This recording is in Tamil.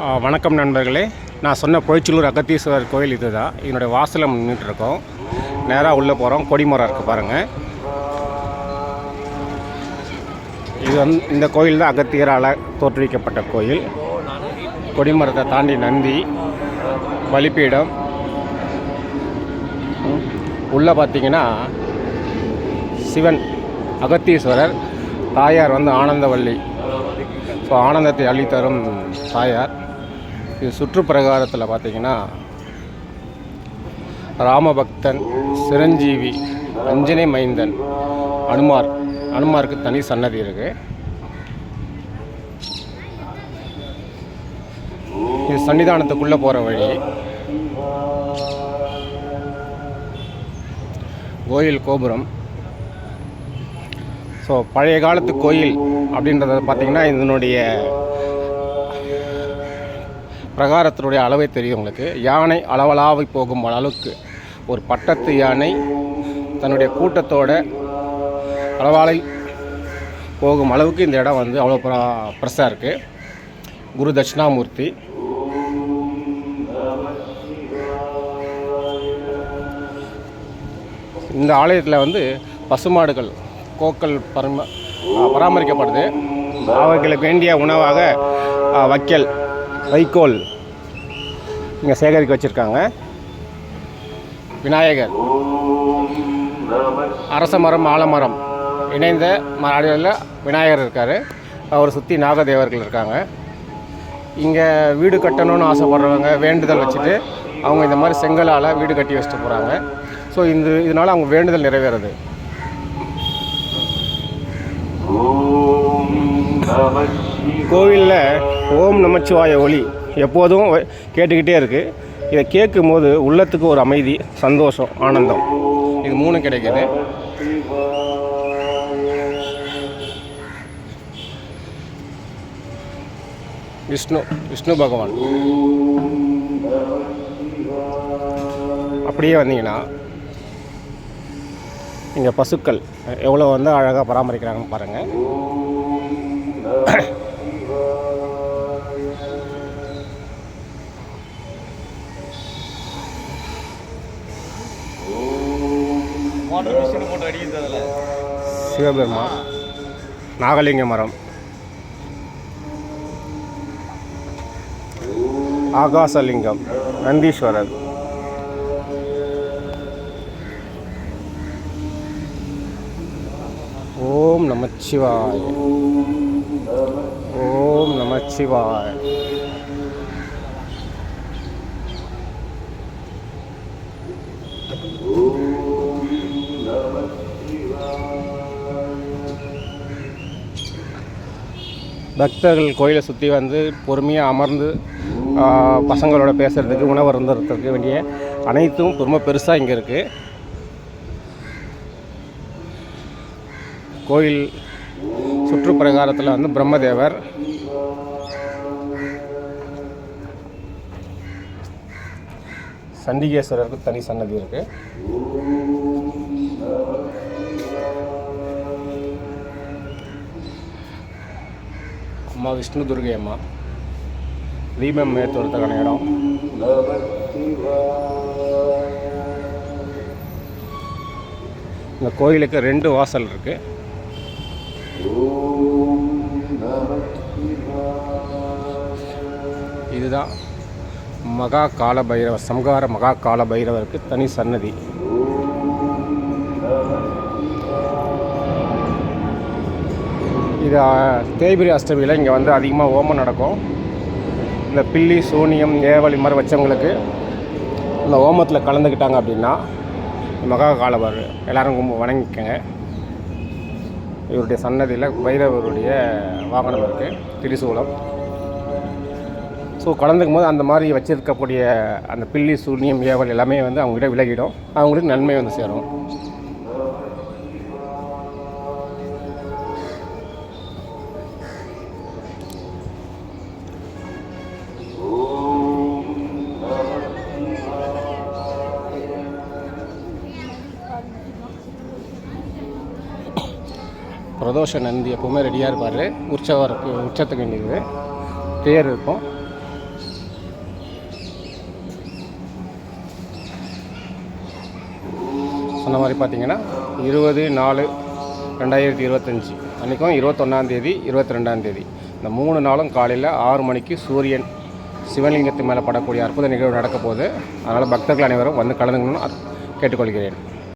வணக்கம் நண்பர்களே. நான் சொன்ன பொழிச்சலூர் அகத்தீஸ்வரர் கோயில் இது தான் என்னுடைய வாசலில் நின்றுட்டுருக்கோம். நேராக உள்ளே போகிறோம் கொடிமரம் இருக்குது பாருங்கள் இது வந்து இந்த கோயில் தான் அகத்தியரால் தோற்றுவிக்கப்பட்ட கோயில். கொடிமரத்தை தாண்டி நந்தி பலிப்பீடம் உள்ளே பார்த்தீங்கன்னா சிவன் அகத்தீஸ்வரர் தாயார் வந்து ஆனந்தவள்ளி ஸோ ஆனந்தத்தை அள்ளித்தரும் தாயார். இது சுற்றுப்பிரகாரத்தில் பார்த்தீங்கன்னா ராமபக்தன் சிரஞ்சீவி அஞ்சனை மைந்தன் அனுமார். அனுமாருக்கு தனி சன்னதி இருக்கு. இது சன்னிதானத்துக்குள்ளே போகிற வழி. கோயில் கோபுரம். ஸோ பழைய காலத்து கோயில் அப்படின்றத பார்த்தீங்கன்னா இதனுடைய பிரகாரத்தினுடைய அளவே தெரியும் உங்களுக்கு. யானை அளவலாவி போகும் அளவுக்கு ஒரு பட்டத்து யானை தன்னுடைய கூட்டத்தோட அளவாலை போகும் அளவுக்கு இந்த இடம் வந்து அவ்வளோ ப்ரெஸ்ஸாக இருக்குது குரு தட்சிணாமூர்த்தி. இந்த ஆலயத்தில் வந்து பசுமாடுகள் கோக்கள் பரம பராமரிக்கப்படுது. அவர்களுக்கு வேண்டிய உணவாக ஆ, வைக்கல். வைக்கோல் இங்கே சேகரிக்க வச்சுருக்காங்க. விநாயகர். அரச மரம் ஆலமரம் இணைந்த அடியில் விநாயகர் இருக்கார். அவரை சுற்றி நாகதேவர்கள் இருக்காங்க. இங்கே வீடு கட்டணும்னு ஆசைப்படுறவங்க வேண்டுதல் வச்சுட்டு அவங்க இந்த மாதிரி செங்கலால் வீடு கட்டி வச்சுட்டு போகிறாங்க ஸோ இந்த இதனால் அவங்க வேண்டுதல் நிறைவேறுது. கோவிலில் ஓம் நமச்சிவாய ஒளி எப்போதும் கேட்டுக்கிட்டே இருக்குது இதை கேட்கும்போது உள்ளத்துக்கு ஒரு அமைதி சந்தோஷம் ஆனந்தம். இது மூணு கிடைக்குது. விஷ்ணு விஷ்ணு பகவான். அப்படியே வந்தீங்கன்னா இங்கே பசுக்கள் எவ்வளோ வந்து அழகாக பராமரிக்கிறாங்கன்னு பாருங்கள் சிவபெருமான். நாகலிங்க மரம். ஆகாசலிங்கம் நந்தீஸ்வரர். ஓம் நமச்சிவாய. ஓம் நமச்சிவாய பக்தர்கள் கோயிலை சுற்றி வந்து பொறுமையாக அமர்ந்து பசங்களோட பேசுகிறதுக்கு உணவு இருந்துறதுக்கு வேண்டிய அனைத்தும் ரொம்ப பெருசாக இங்கே இருக்குது கோயில் சுற்றுப்பிரகாரத்தில் வந்து பிரம்மதேவர் சண்டிகேஸ்வரருக்கு தனி சன்னதி இருக்குது அம்மா விஷ்ணு துர்கை அம்மா. தீபம் ஏற்றுறதுக்கான இடம். இந்த கோயிலுக்கு ரெண்டு வாசல் இருக்கு. இதுதான் மகா கால பைரவர் சம்ஹார மகா கால பைரவருக்கு தனி சன்னதி. இது தேய்பிரி அஷ்டமியில் இங்கே வந்து அதிகமாக ஓமம் நடக்கும். இந்த பில்லி சூனியம் ஏவல் இது மாதிரி வச்சவங்களுக்கு இந்த ஓமத்தில் கலந்துக்கிட்டாங்க அப்படின்னா மகா காலவர் எல்லோரும் கும்பு வணங்கிக்கங்க. இவருடைய சன்னதியில் பைரவருடைய வாகனம் இருக்குது திரிசூலம். ஸோ கலந்துக்கும் போது அந்த மாதிரி வச்சிருக்கக்கூடிய அந்த பில்லி சூரியம் ஏவல் எல்லாமே வந்து அவங்ககிட்ட விலகிடும். அவங்களுக்கு நன்மை வந்து சேரும். பிரதோஷ நந்தி எப்போவுமே ரெடியாக இருப்பார். உற்சவருக்கு உற்சத்துக்கு வேண்டியது. தேர் இருக்கும். சொன்ன மாதிரி பார்த்தீங்கன்னா இருபது நாலு ரெண்டாயிரத்தி இருபத்தஞ்சி அன்றைக்கும் இருபத்தொன்னாந்தேதி இருபத்தி ரெண்டாந்தேதி இந்த மூணு நாளும் காலையில் ஆறு மணிக்கு சூரியன் சிவலிங்கத்து மேலே படக்கூடிய அற்புத நிகழ்வு நடக்க போகுது அதனால் பக்தர்கள் அனைவரும் வந்து கலந்துக்கணும்னு கேட்டுக்கொள்கிறேன்.